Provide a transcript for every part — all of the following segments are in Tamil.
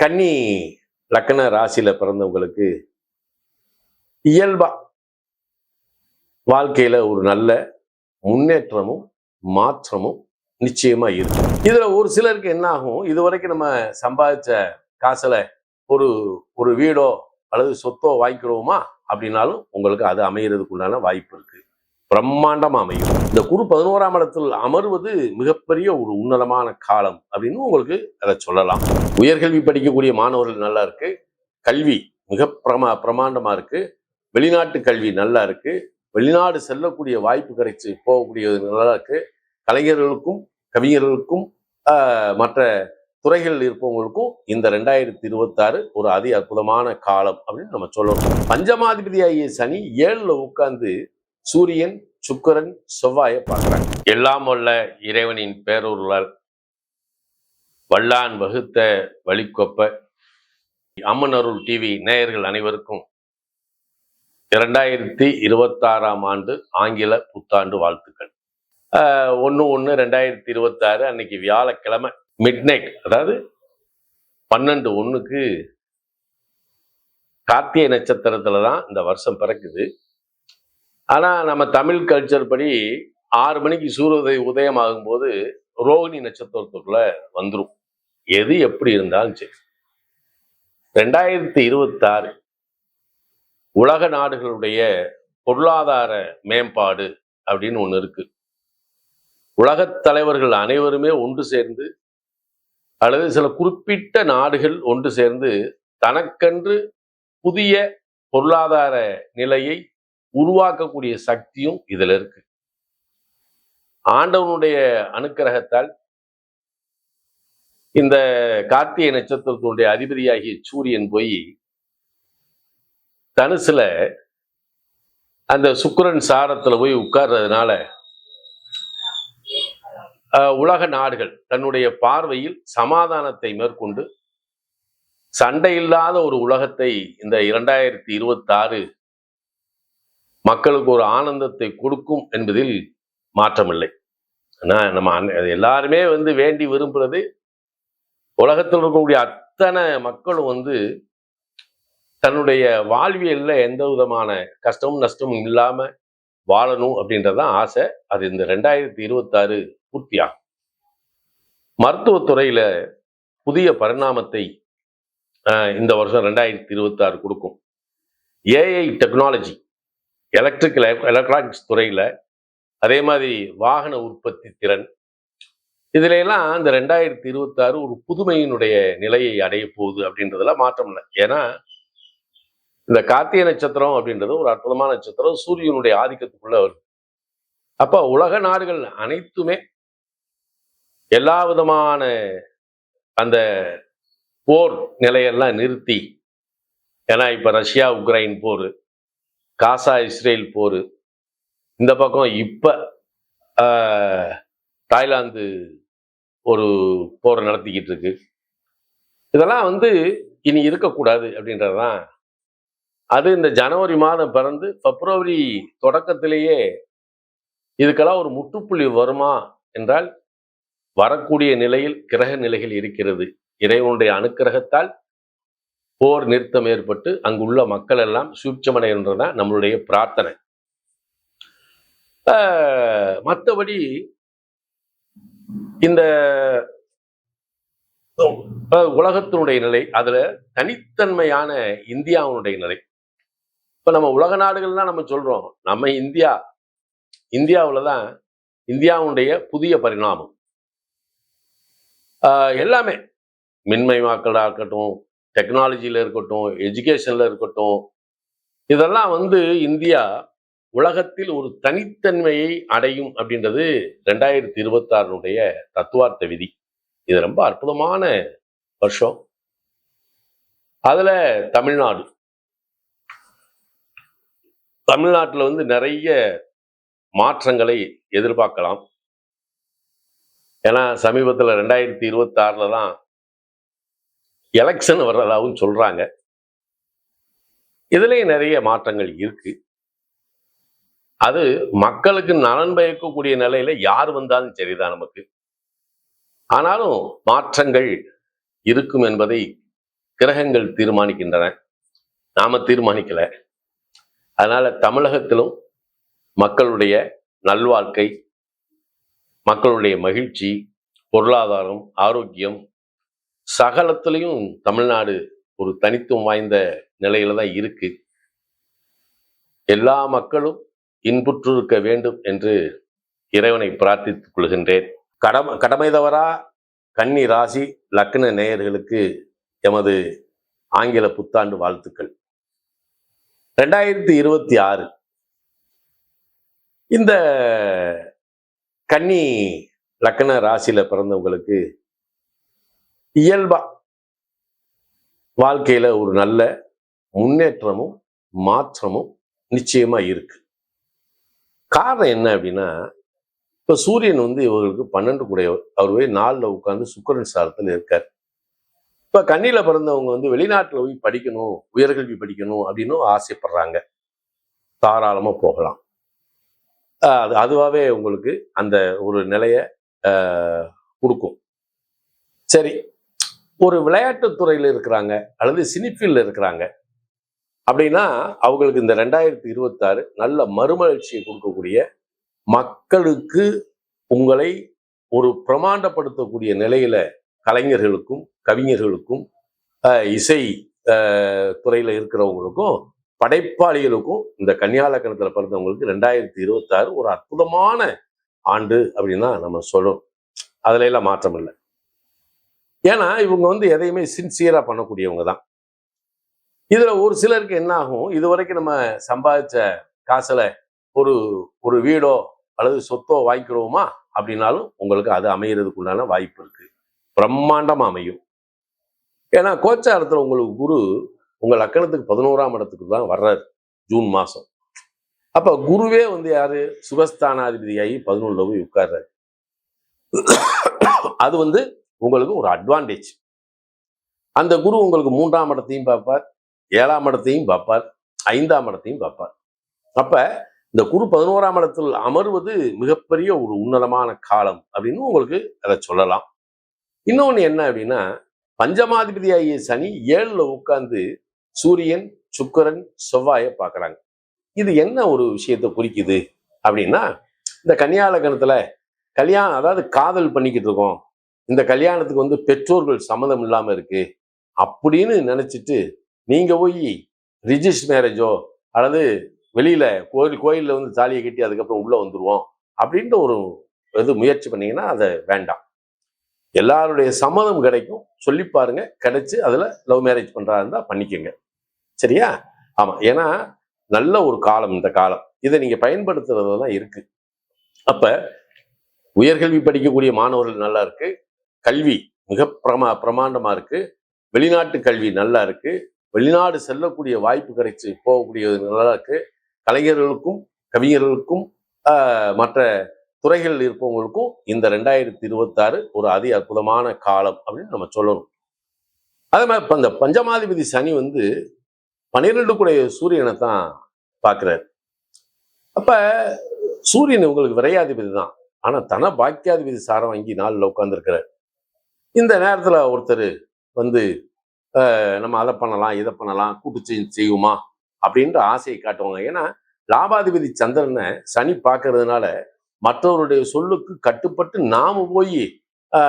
கன்னி லக்கண ராசியில பிறந்தவங்களுக்கு இயல்பா வாழ்க்கையில ஒரு நல்ல முன்னேற்றமும் மாற்றமும் நிச்சயமா இருக்கும். இதுல ஒரு சிலருக்கு என்ன ஆகும்? இது வரைக்கும் நம்ம சம்பாதிச்ச காசுல ஒரு ஒரு வீடோ அல்லது சொத்தோ வாங்கிக்கிறோமா? அப்படின்னாலும் உங்களுக்கு அது அமையறதுக்குண்டான வாய்ப்பு இருக்கு. பிரம்மாண்டமா அமையும். இந்த குரு பதினோராம் இடத்தில் அமர்வது மிகப்பெரிய ஒரு உன்னதமான காலம் அப்படின்னு உங்களுக்கு அதை சொல்லலாம். உயர்கல்வி படிக்கக்கூடிய மாணவர்கள் நல்லா இருக்கு. கல்வி மிக பிரமா பிரமாண்டமா இருக்கு. வெளிநாட்டு கல்வி நல்லா இருக்கு. வெளிநாடு செல்லக்கூடிய வாய்ப்பு கிடைச்சு போகக்கூடியது நல்லா இருக்கு. கலைஞர்களுக்கும் கவிஞர்களுக்கும் மற்ற துறைகளில் இருப்பவங்களுக்கும் இந்த ரெண்டாயிரத்தி இருபத்தாறு ஒரு அதி அற்புதமான காலம் அப்படின்னு நம்ம சொல்லணும். பஞ்சமாதிபதியாகிய சனி ஏழில் உட்காந்து சூரியன் சுக்கிரன் செவ்வாயை பார்க்குறாங்க. எல்லாம் வல்ல இறைவனின் பேரூர்களால் வல்லான் வகுத்த வழிக்கொப்ப அம்மன் அருள் டிவி நேயர்கள் அனைவருக்கும் இரண்டாயிரத்தி இருபத்தாறாம் ஆண்டு ஆங்கில புத்தாண்டு வாழ்த்துக்கள். ஒன்று ஒன்று ரெண்டாயிரத்தி இருபத்தாறு அன்னைக்கு வியாழக்கிழமை மிட் நைட் அதாவது பன்னெண்டு ஒன்றுக்கு கார்த்திகை நட்சத்திரத்துல தான் இந்த வருஷம் பிறக்குது. ஆனால் நம்ம தமிழ் கல்ச்சர் படி ஆறு மணிக்கு சூரிய உதயம் ஆகும்போது ரோகிணி நட்சத்திரத்துக்குள்ள வந்துடும் எது எப்படி இருந்தாலும் சரி. ரெண்டாயிரத்தி இருபத்தாறு உலக நாடுகளுடைய பொருளாதார மேம்பாடு அப்படின்னு ஒன்று இருக்கு. உலகத் தலைவர்கள் அனைவருமே ஒன்று சேர்ந்து அல்லது சில குறிப்பிட்ட நாடுகள் ஒன்று சேர்ந்து தனக்கென்று புதிய பொருளாதார நிலையை உருவாக்கக்கூடிய சக்தியும் இதுல இருக்கு. ஆண்டவனுடைய அனுக்கிரகத்தால் இந்த கார்த்திகை நட்சத்திரத்தினுடைய அதிபதியாகிய சூரியன் போய் தனுசுல அந்த சுக்கரன் சாரத்துல போய் உட்கார்றதுனால அஹ், உலக நாடுகள் தன்னுடைய பார்வையில் சமாதானத்தை மேற்கொண்டு சண்டை இல்லாத ஒரு உலகத்தை இந்த இரண்டாயிரத்தி இருபத்தாறு மக்களுக்கு ஒரு ஆனந்தத்தை கொடுக்கும் என்பதில் மாற்றமில்லை. ஆனால் நம்ம அன்ன- எல்லாருமே வந்து வேண்டி விரும்புறது உலகத்தில் இருக்கக்கூடிய அத்தனை மக்களும் வந்து தன்னுடைய வாழ்வியலில் எந்த விதமான கஷ்டமும் நஷ்டமும் இல்லாமல் வாழணும் அப்படின்றதான் ஆசை. அது இந்த ரெண்டாயிரத்தி இருபத்தாறு பூர்த்தியாகும். மருத்துவத்துறையில் புதிய பரிணாமத்தை இந்த வருஷம் ரெண்டாயிரத்தி இருபத்தாறு கொடுக்கும். ஏஐ டெக்னாலஜி எலக்ட்ரிக்கல் எலக்ட்ரானிக்ஸ் துறையில அதே மாதிரி வாகன உற்பத்தி திறன். இதுல எல்லாம் இந்த ரெண்டாயிரத்தி இருபத்தாறு ஒரு புதுமையினுடைய நிலையை அடைய போகுது அப்படின்றதுல மாற்றம் இல்லை. ஏன்னா இந்த கார்த்திகை நட்சத்திரம் அப்படின்றது ஒரு அற்புதமான நட்சத்திரம். சூரியனுடைய ஆதிக்கத்துக்குள்ள வருது. அப்ப உலக நாடுகள் அனைத்துமே எல்லா விதமான அந்த போர் நிலையெல்லாம் நிறுத்தி ஏன்னா இப்ப ரஷ்யா உக்ரைன் போர் காசா இஸ்ரேல் போர். இந்த பக்கம் இப்போ தாய்லாந்து ஒரு போரை நடத்திக்கிட்டு இருக்கு. இதெல்லாம் வந்து இனி இருக்கக்கூடாது அப்படின்றதுதான். அது இந்த ஜனவரி மாதம் பிறந்து பிப்ரவரி தொடக்கத்திலேயே இதுக்கெல்லாம் ஒரு முற்றுப்புள்ளி வருமா என்றால் வரக்கூடிய நிலையில் கிரக நிலைகள் இருக்கிறது. இறைவனுடைய அனுக்கிரகத்தால் போர் நிறுத்தம் ஏற்பட்டு அங்குள்ள மக்கள் எல்லாம் சூட்சமடைகின்றதான் நம்மளுடைய பிரார்த்தனை. ஆஹ், மற்றபடி இந்த உலகத்தினுடைய நிலை அதுல தனித்தன்மையான இந்தியாவுடைய நிலை. இப்ப நம்ம உலக நாடுகள்லாம் நம்ம சொல்றோம் நம்ம இந்தியா இந்தியாவில் தான் இந்தியாவுடைய புதிய பரிணாமம். ஆஹ், எல்லாமே மின்மயமாக்கலாக இருக்கட்டும் டெக்னாலஜியில் இருக்கட்டும் எஜுகேஷனில் இருக்கட்டும் இதெல்லாம் வந்து இந்தியா உலகத்தில் ஒரு தனித்தன்மையை அடையும் அப்படின்றது ரெண்டாயிரத்தி இருபத்தாறுனுடைய தத்துவார்த்த விதி. இது ரொம்ப அற்புதமான வருஷம். அதில் தமிழ்நாடு. தமிழ்நாட்டில் வந்து நிறைய மாற்றங்களை எதிர்பார்க்கலாம். ஏன்னா சமீபத்தில் ரெண்டாயிரத்தி இருபத்தாறில் தான் எலெக்ஷன் வர்றதாகவும் சொல்றாங்க. இதுலயும் நிறைய மாற்றங்கள் இருக்கு. அது மக்களுக்கு நலன் பயக்கக்கூடிய நிலையில யார் வந்தாலும் சரிதான் நமக்கு. ஆனாலும் மாற்றங்கள் இருக்கும் என்பதை கிரகங்கள் தீர்மானிக்கின்றன. நாம தீர்மானிக்கல. அதனால தமிழகத்திலும் மக்களுடைய நல்வாழ்க்கை மக்களுடைய மகிழ்ச்சி பொருளாதாரம் ஆரோக்கியம் சகலத்திலையும் தமிழ்நாடு ஒரு தனித்துவம் வாய்ந்த நிலையில தான் இருக்கு. எல்லா மக்களும் இன்புற்றிருக்க வேண்டும் என்று இறைவனை பிரார்த்தித்துக் கொள்கின்றேன். கடமை கடமை தவறா கன்னி ராசி லக்ன நேயர்களுக்கு எமது ஆங்கில புத்தாண்டு வாழ்த்துக்கள். ரெண்டாயிரத்தி இருபத்தி ஆறு. இந்த கன்னி லக்ன ராசியில பிறந்தவங்களுக்கு இயல்பா. வாழ்க்கையில ஒரு நல்ல முன்னேற்றமும் மாற்றமும் நிச்சயமா இருக்கு. காரணம் என்ன அப்படின்னா இப்ப சூரியன் வந்து இவர்களுக்கு பன்னெண்டு கூடையவர் அவர் போய் நாளில் உட்கார்ந்து சுக்கரன் சாரத்தில் இருக்கார். இப்ப கண்ணில பிறந்தவங்க வந்து வெளிநாட்டில் போய் படிக்கணும் உயர்கல்வி படிக்கணும் அப்படின்னு ஆசைப்படுறாங்க. தாராளமா போகலாம். அது அதுவாகவே உங்களுக்கு அந்த ஒரு நிலைய கொடுக்கும். சரி ஒரு விளையாட்டுத் துறையில் இருக்கிறாங்க அல்லது சினிஃபீல்டில் இருக்கிறாங்க. அப்படின்னா அவங்களுக்கு இந்த ரெண்டாயிரத்தி இருபத்தாறு நல்ல மறுமலர்ச்சியை கொடுக்கக்கூடிய மக்களுக்கு உங்களை ஒரு பிரமாண்டப்படுத்தக்கூடிய நிலையில கலைஞர்களுக்கும் கவிஞர்களுக்கும் இசை துறையில் இருக்கிறவங்களுக்கும் படைப்பாளிகளுக்கும் இந்த கன்னியாலக்கணத்தில் பிறந்தவங்களுக்கு ரெண்டாயிரத்தி இருபத்தாறு ஒரு அற்புதமான ஆண்டு அப்படின்னா நம்ம சொல்லணும் அதுல எல்லாம் மாற்றம் இல்லை. ஏன்னா இவங்க வந்து எதையுமே சின்சியரா பண்ணக்கூடியவங்க தான். இதுல ஒரு சிலருக்கு என்ன ஆகும்? இது வரைக்கும் நம்ம சம்பாதிச்ச காசில் ஒரு ஒரு வீடோ அல்லது சொத்தோ வாங்கிக்கிறோமா? அப்படின்னாலும் உங்களுக்கு அது அமையறதுக்கு உண்டான வாய்ப்பு இருக்கு. பிரம்மாண்டமா அமையும். ஏன்னா கோச்சாரத்துல உங்களுக்கு குரு உங்கள் லக்கணத்துக்கு பதினோராம் இடத்துக்கு தான் வர்றாரு ஜூன் மாசம். அப்ப குருவே வந்து யாரு? சுகஸ்தானாதிபதியாகி பதினொன்றில் போய் உட்கார்றாரு. அது வந்து உங்களுக்கு ஒரு அட்வான்டேஜ் அந்த குரு உங்களுக்கு மூன்றாம் இடத்தையும் பார்ப்பார் ஏழாம் இடத்தையும் பார்ப்பார் ஐந்தாம் இடத்தையும் பார்ப்பார். அப்ப இந்த குரு பதினோராம் இடத்தில் அமர்வது மிகப்பெரிய ஒரு உன்னதமான காலம் அப்படின்னு உங்களுக்கு அதை சொல்லலாம். இன்னொன்னு என்ன அப்படின்னா பஞ்சமாதிபதியாகிய சனி ஏழுல உட்கார்ந்து சூரியன் சுக்கரன் செவ்வாயை பார்க்குறாங்க. இது என்ன ஒரு விஷயத்தை குறிக்குது அப்படின்னா இந்த கன்னியாலக்கணத்துல கல்யாணம் அதாவது காதல் பண்ணிக்கிட்டு இருக்கோம். இந்த கல்யாணத்துக்கு வந்து பெற்றோர்கள் சம்மதம் இல்லாமல் இருக்கு அப்படின்னு நினச்சிட்டு நீங்கள் போய் ரிஜிஸ்ட் மேரேஜோ அல்லது வெளியில் கோயில் கோயிலில் வந்து தாலியை கட்டி அதுக்கப்புறம் உள்ளே வந்துடுவோம் அப்படின்ற ஒரு இது முயற்சி பண்ணீங்கன்னா அதை வேண்டாம். எல்லாருடைய சம்மதம் கிடைக்கும். சொல்லி பாருங்க. கிடைச்சி அதில் லவ் மேரேஜ் பண்ணுறா இருந்தால் பண்ணிக்கோங்க. சரியா? ஆமாம் ஏன்னா நல்ல ஒரு காலம் இந்த காலம். இதை நீங்கள் பயன்படுத்துறதுலாம் இருக்குது அப்போ உயர்கல்வி படிக்கக்கூடிய மாணவர்கள் நல்லா இருக்குது கல்வி மிக பிரமா பிரமாண்டமாக இருக்கு. வெளிநாட்டு கல்வி நல்லா இருக்கு. வெளிநாடு செல்லக்கூடிய வாய்ப்பு கிடைச்சு போகக்கூடியது நல்லா இருக்கு. கலைஞர்களுக்கும் கவிஞர்களுக்கும் ஆஹ், மற்ற துறைகளில் இருப்பவங்களுக்கும் இந்த ரெண்டாயிரத்தி இருபத்தாறு ஒரு அதி அற்புதமான காலம் அப்படின்னு நம்ம சொல்லணும். அதே மாதிரி இப்போ இந்த பஞ்சமாதிபதி சனி வந்து பன்னிரெண்டு கூடிய சூரியனை தான் பார்க்குறாரு. அப்ப சூரியன் உங்களுக்கு விரையாதிபதி தான். ஆனா தன பாக்கியாதிபதி சாரம் வாங்கி நாளில் உட்காந்துருக்கிறார் இந்த நேரத்துல ஒருத்தர் வந்து நம்ம அதை பண்ணலாம் இதை பண்ணலாம் கூட்டு செய்~ செய்வோமா? அப்படின்ற ஆசையை காட்டுவாங்க. ஏன்னா லாபாதிபதி சந்திரனை சனி பார்க்கறதுனால மற்றவருடைய சொல்லுக்கு கட்டுப்பட்டு நாம போய்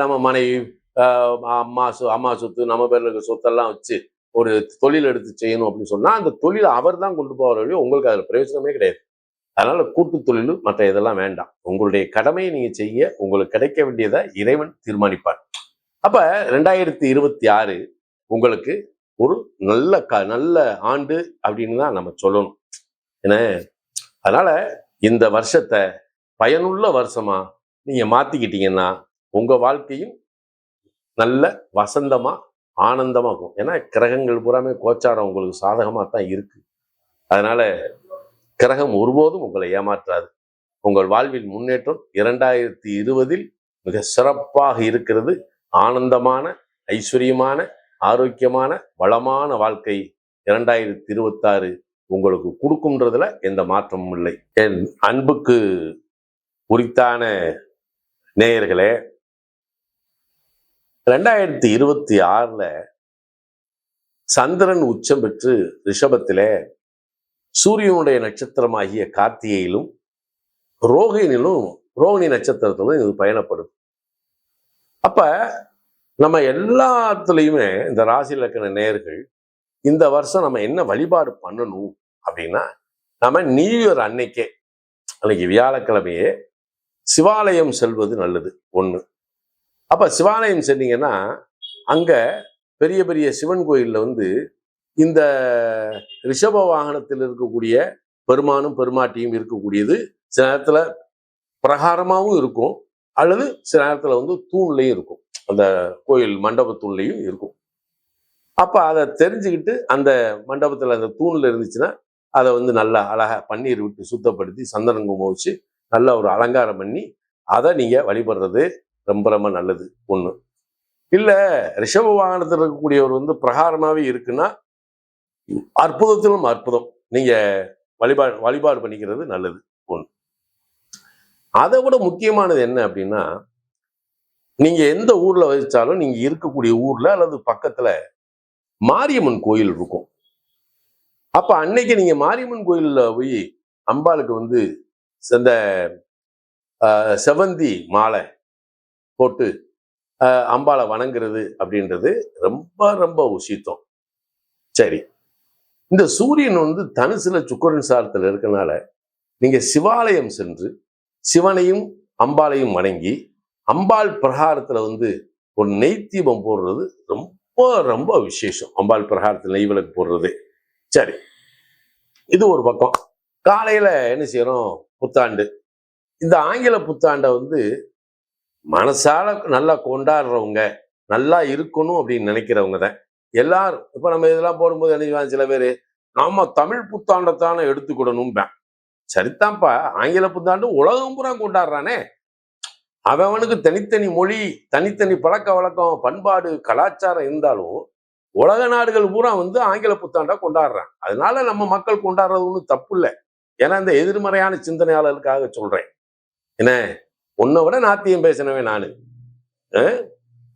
நம்ம மனைவி ஆஹ் அம்மா சொ அம்மா சொத்து நம்ம பேரில் இருக்க சொத்தெல்லாம் வச்சு ஒரு தொழில் எடுத்து செய்யணும் அப்படின்னு சொன்னா அந்த தொழிலை அவர் தான் கொண்டு போகிற வழியோ உங்களுக்கு அதில் பிரயோஜனமே கிடையாது. அதனால கூட்டு தொழில் மற்ற இதெல்லாம் வேண்டாம். உங்களுடைய கடமையை நீங்க செய்ய உங்களுக்கு கிடைக்க வேண்டியதை இறைவன் தீர்மானிப்பார். அப்ப ரெண்டாயிரத்தி இருபத்தி ஆறு உங்களுக்கு ஒரு நல்ல க நல்ல ஆண்டு அப்படின்னு தான் நம்ம சொல்லணும். ஏன்னா அதனால இந்த வருஷத்தை பயனுள்ள வருஷமா நீங்க மாத்திக்கிட்டீங்கன்னா உங்க வாழ்க்கையும் நல்ல வசந்தமா ஆனந்தமா இருக்கும் ஏன்னா கிரகங்கள் பூராமே கோச்சாரம் உங்களுக்கு சாதகமாக தான் இருக்கு. அதனால கிரகம் ஒருபோதும் உங்களை ஏமாற்றாது. உங்கள் வாழ்வில் முன்னேற்றம் இரண்டாயிரத்தி இருபதில் மிக சிறப்பாக இருக்கிறது. ஆனந்தமான ஐஸ்வர்யமான ஆரோக்கியமான வளமான வாழ்க்கை இரண்டாயிரத்தி இருபத்தாறு உங்களுக்கு கொடுக்கும்ன்றதுல எந்த மாற்றமும் இல்லை. என் அன்புக்கு உரித்தான நேயர்களே ரெண்டாயிரத்தி இருபத்தி ஆறுல சந்திரன் உச்சம் பெற்று ரிஷபத்திலே சூரியனுடைய நட்சத்திரமாகிய கார்த்திகையிலும் ரோகிணிலும் ரோகிணி நட்சத்திரத்திலும் இது பயணப்படுது அப்ப நம்ம எல்லாத்துலேயுமே இந்த ராசி இலக்கண நேர்கள் இந்த வருஷம் நம்ம என்ன வழிபாடு பண்ணணும் அப்படின்னா நம்ம நியூ இயர் அன்னைக்கே அன்னைக்கு வியாழக்கிழமையே சிவாலயம் செல்வது நல்லது ஒண்ணு. அப்ப சிவாலயம் சென்னீங்கன்னா அங்க பெரிய பெரிய சிவன் கோயில்ல வந்து இந்த ரிஷப வாகனத்தில் இருக்கக்கூடிய பெருமானும் பெருமாட்டியும் இருக்கக்கூடியது சில நேரத்துல பிரகாரமாகவும் இருக்கும். அல்லது சில நேரத்தில் வந்து தூண்லையும் இருக்கும். அந்த கோயில் மண்டப இருக்கும். அப்போ அதை தெரிஞ்சுக்கிட்டு அந்த மண்டபத்தில் அந்த தூணில் இருந்துச்சுன்னா அதை வந்து நல்லா அழகாக பன்னீர் விட்டு சுத்தப்படுத்தி சந்தனம் குங்குமம் வச்சு நல்ல ஒரு அலங்காரம் பண்ணி அதை நீங்கள் வழிபடுறது ரொம்ப ரொம்ப நல்லது. ஒன்று இல்லை ரிஷப வாகனத்தில் இருக்கக்கூடியவர் வந்து பிரகாரமாகவே இருக்குன்னா அற்புதத்திலும் அற்புதம். நீங்கள் வழிபாடு வழிபாடு பண்ணிக்கிறது நல்லது. அதை விட முக்கியமானது என்ன அப்படின்னா நீங்க எந்த ஊர்ல வச்சாலும் நீங்க இருக்கக்கூடிய ஊர்ல அல்லது பக்கத்துல மாரியம்மன் கோயில் இருக்கும். அப்ப அன்னைக்கு நீங்க மாரியம்மன் கோயில்ல போய் அம்பாளுக்கு வந்து இந்த செவந்தி மாலை போட்டு அம்பாளை வணங்குறது அப்படின்றது ரொம்ப ரொம்ப உசித்தம். சரி. இந்த சூரியன் வந்து தனுசுல சுக்கரன் சாரத்தில் இருக்கனால நீங்க சிவாலயம் சென்று சிவனையும் அம்பாளையும் வணங்கி அம்பாள் பிரகாரத்தில் வந்து ஒரு நெய் தீபம் போடுறது ரொம்ப ரொம்ப விசேஷம். அம்பாள் பிரகாரத்தில் நெய் விளக்கு போடுறது. சரி. இது ஒரு பக்கம். காலையில என்ன செய்கிறோம் புத்தாண்டு. இந்த ஆங்கில புத்தாண்டை வந்து மனசால நல்லா கொண்டாடுறவங்க நல்லா இருக்கணும் அப்படின்னு நினைக்கிறவங்க தான். எல்லாரும் இப்போ நம்ம இதெல்லாம் போடும்போது என்ன செய்வாங்க சில பேர்? நம்ம தமிழ் புத்தாண்டைத்தானே எடுத்துக்கிடணும்பேன் சரிதான்ப்பா ஆங்கில புத்தாண்டு உலகம் பூரா கொண்டாடுறானே. அவனுக்கு தனித்தனி மொழி தனித்தனி பழக்க வழக்கம் பண்பாடு கலாச்சாரம் இருந்தாலும் உலக நாடுகள் பூரா வந்து ஆங்கில புத்தாண்டா கொண்டாடுறான். அதனால நம்ம மக்கள் கொண்டாடுறது ஒன்றும் தப்பு இல்லை ஏன்னா இந்த எதிர்மறையான சிந்தனையாளர்களுக்காக சொல்றேன். என்ன? உன்னை விட நாத்தியம் பேசினவன் நானு.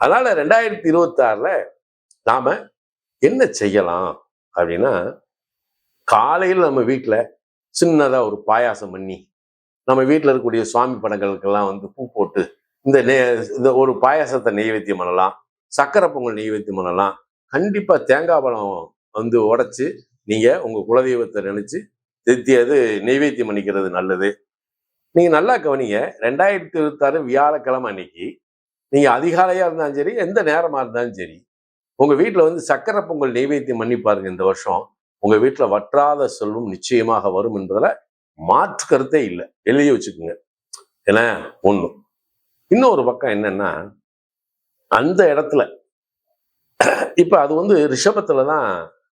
அதனால ரெண்டாயிரத்தி இருபத்தி ஆறுல நாம என்ன செய்யலாம்? அப்படின்னா காலையில் நம்ம வீட்டில் சின்னதாக ஒரு பாயாசம் பண்ணி நம்ம வீட்டில் இருக்கக்கூடிய சுவாமி படங்களுக்கெல்லாம் வந்து பூ போட்டு இந்த நெ இந்த ஒரு பாயாசத்தை நெய்வேத்தியம் பண்ணலாம் சக்கரை பொங்கல் நெய்வேத்தியம் பண்ணலாம். கண்டிப்பா தேங்காய் பழம் வந்து உடச்சி நீங்கள் உங்க குலதெய்வத்தை நினைச்சு திருத்தியது நெய்வேத்தியம் பண்ணிக்கிறது நல்லது. நீங்க நல்லா கவனிங்க ரெண்டாயிரத்தி இருபத்தாறு வியாழக்கிழமை அன்னைக்கு நீங்க அதிகாலையா இருந்தாலும் சரி எந்த நேரமா இருந்தாலும் சரி உங்க வீட்டில் வந்து சக்கரை பொங்கல் நெய்வேத்தியம் பண்ணி பாருங்க இந்த வருஷம். உங்கள் வீட்டில் வற்றாத செல்வம் நிச்சயமாக வரும் என்பதில் மாற்று கருத்தே இல்லை. எழுதி வச்சுக்கோங்க. ஏன்னா ஒன்று இன்னொரு பக்கம் என்னன்னா அந்த இடத்துல இப்போ அது வந்து ரிஷபத்துல தான்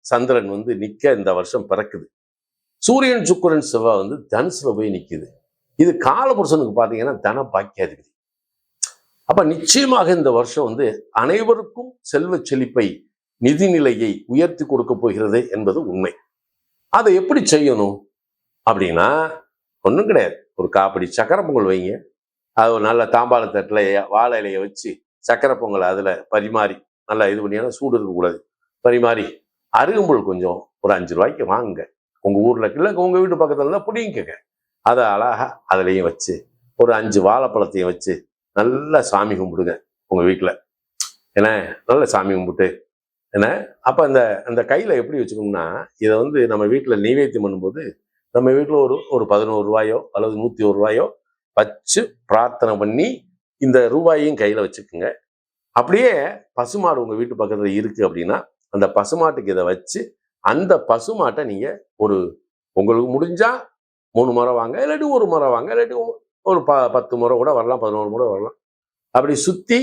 சந்திரன் வந்து நிற்க இந்த வருஷம் பிறக்குது. சூரியன் சுக்கரன் செவ்வாய் வந்து தனுசில் போய் நிற்குது இது காலபுருஷனுக்கு பார்த்தீங்கன்னா தன பாக்கியாதிபதி. அப்போ நிச்சயமாக இந்த வருஷம் வந்து அனைவருக்கும் செல்வ செழிப்பை நிதிநிலையை உயர்த்தி கொடுக்க போகிறது என்பது உண்மை. அதை எப்படி செய்யணும்? அப்படின்னா ஒன்றும் கிடையாது. ஒரு காப்படி சக்கரை பொங்கல் வைங்க. அது ஒரு நல்ல தாம்பாள தட்டில் வாழை இலையை வச்சு சக்கரை பொங்கல் அதில் பரிமாறி நல்லா இது பண்ணியாலும் சூடு இருக்கக்கூடாது பரிமாறி அருகம்புல் கொஞ்சம் ஒரு அஞ்சு ரூபாய்க்கு வாங்குங்க. உங்கள் ஊரில் இல்லை உங்கள் வீட்டு பக்கத்தில் இருந்தால் பிடிங்கிக்கங்க. அதை அழகா அதுலேயும் வச்சு ஒரு அஞ்சு வாழைப்பழத்தையும் வச்சு நல்லா சாமி கும்பிடுங்க உங்கள் வீட்டில் ஏன்னா நல்ல சாமி கும்பிட்டு என்ன? அப்போ அந்த அந்த கையில் எப்படி வச்சுக்கணும்னா இதை வந்து நம்ம வீட்டில் நெய்வேத்தியம் பண்ணும்போது நம்ம வீட்டில் ஒரு ஒரு பதினோரு ரூபாயோ அல்லது நூற்றி ஒரு ரூபாயோ வச்சு பிரார்த்தனை பண்ணி இந்த ரூபாயையும் கையில் வச்சுக்குங்க. அப்படியே பசுமாடு உங்கள் வீட்டு பக்கத்தில் இருக்குது அப்படின்னா அந்த பசுமாட்டுக்கு இதை வச்சு அந்த பசுமாட்டை நீங்கள் ஒரு உங்களுக்கு முடிஞ்சால் மூணு முறை வாங்க இல்லாட்டி ஒரு முறை வாங்க இல்லாட்டி ஒரு ப பத்து முறை கூட வரலாம் பதினோரு முறை வரலாம். அப்படி சுற்றி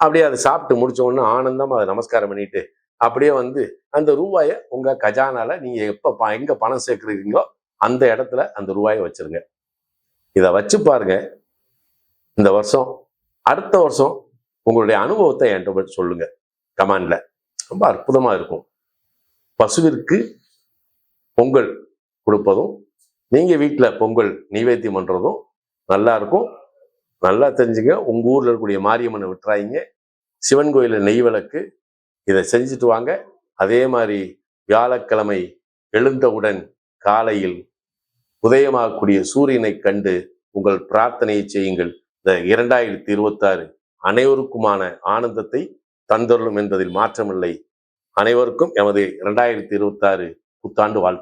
அப்படியே அதை சாப்பிட்டு முடிச்ச உடனே ஆனந்தமாக அதை நமஸ்காரம் பண்ணிட்டு அப்படியே வந்து அந்த ரூபாயை உங்கள் கஜானால நீங்கள் எப்போ ப- எங்கே பணம் சேர்க்குறீங்களோ அந்த இடத்துல அந்த ரூபாயை வச்சிருங்க. இதை வச்சு பாருங்க. இந்த வருஷம் அடுத்த வருஷம் உங்களுடைய அனுபவத்தை என்கிட்ட சொல்லுங்க. கமாண்ட்ல. ரொம்ப அற்புதமாக இருக்கும். பசுவிற்கு பொங்கல் கொடுப்பதும் நீங்கள் வீட்டில் பொங்கல் நைவேத்தியம் பண்ணுறதும் நல்லா இருக்கும். நல்லா தெரிஞ்சுங்க. உங்கள் ஊரில் இருக்கக்கூடிய மாரியம்மனை விட்டுறாயிங்க சிவன் கோயிலில் நெய் விளக்கு இதை செஞ்சுட்டு வாங்க. அதே மாதிரி வியாழக்கிழமை எழுந்தவுடன் காலையில் உதயமாகக்கூடிய சூரியனை கண்டு உங்கள் பிரார்த்தனையை செய்யுங்கள். இந்த இரண்டாயிரத்தி இருபத்தாறு அனைவருக்குமான ஆனந்தத்தை தந்தருளும் என்பதில் மாற்றமில்லை. அனைவருக்கும் எமது இரண்டாயிரத்தி இருபத்தாறு புத்தாண்டு வாழ்த்து